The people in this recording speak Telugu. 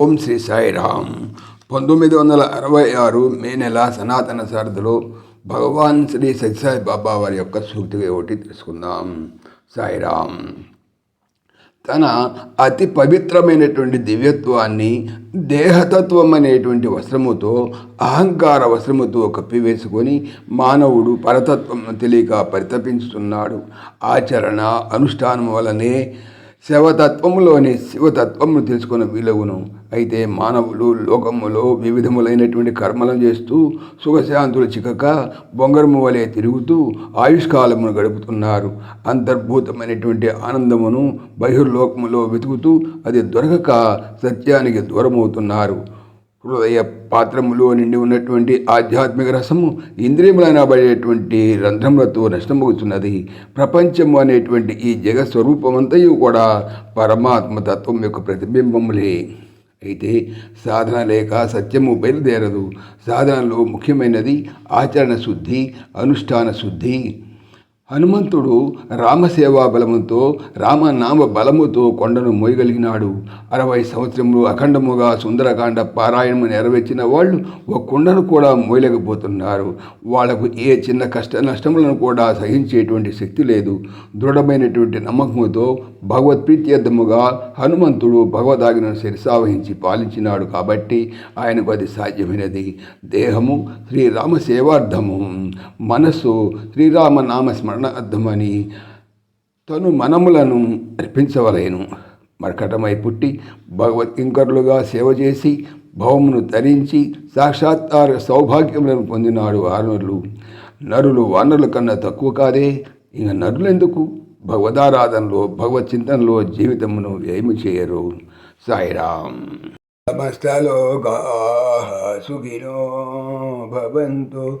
ఓం శ్రీ సాయిరామ్ పంతొమ్మిది వందల అరవై ఆరు మే నెల సనాతన సారథిలో భగవాన్ శ్రీ సత్యసాయి బాబా వారి యొక్క సూక్తి ఒకటి తెలుసుకుందాం. సాయిరామ్ తన అతి పవిత్రమైనటువంటి దివ్యత్వాన్ని దేహతత్వం అనేటువంటి వస్త్రముతో అహంకార వస్త్రముతో కప్పివేసుకొని మానవుడు పరతత్వం తెలియక పరితపించుతున్నాడు. ఆచరణ అనుష్ఠానం వలనే శవతత్వములోని శివతత్వమును తెలుసుకున్న వీలవును అయితే మానవులు లోకములో వివిధములైనటువంటి కర్మలను చేస్తూ సుఖశాంతులు చిక్కక బొంగరము వలె తిరుగుతూ ఆయుష్కాలమును గడుపుతున్నారు. అంతర్భూతమైనటువంటి ఆనందమును బహిర్లోకములో వెతుకుతూ అది దొరకక సత్యానికి దూరమవుతున్నారు. హృదయ పాత్రములో నిండి ఉన్నటువంటి ఆధ్యాత్మిక రసము ఇంద్రియములనబడేటువంటి రంధ్రములతో నష్టమవుతున్నది. ప్రపంచము అనేటువంటి ఈ జగస్వరూపమంతయు స్వరూపమంతయు కూడా పరమాత్మ తత్వం యొక్క ప్రతిబింబములే. అయితే సాధన లేక సత్యము బయలుదేరదు. సాధనలో ముఖ్యమైనది ఆచరణ శుద్ధి అనుష్ఠాన శుద్ధి హనుమంతుడు రామసేవా బలముతో రామనామ బలముతో కొండను మోయగలిగినాడు. అరవై సంవత్సరములు అఖండముగా సుందరకాండ పారాయణము నెరవేర్చిన వాళ్ళు ఒక కొండను కూడా మోయలేకపోతున్నారు. వాళ్ళకు ఏ చిన్న కష్ట నష్టములను కూడా సహించేటువంటి శక్తి లేదు. దృఢమైనటువంటి నమ్మకముతో భగవత్ప్రీత్యర్థముగా హనుమంతుడు భగవదాజ్ఞను శిరసావహించి పాలించినాడు కాబట్టి ఆయనకు అది సాధ్యమైనది. దేహము శ్రీరామ సేవార్థము మనస్సు శ్రీరామ నామ స్మరణ మరణార్థమని తను మనములను అర్పించవలేను. మర్కటమై పుట్టి భగవద్కింకరులుగా సేవ చేసి భవమును ధరించి సాక్షాత్కార సౌభాగ్యములను పొందినాడు వానరులు నరులు వానరుల కన్నా తక్కువ కాదే. ఇక నరులెందుకు? భగవదారాధనలో భగవత్ చింతనలో జీవితమును ఏమి చేయరు. సాయిరామ్. సమస్తలోకా సుఖినో భవంతు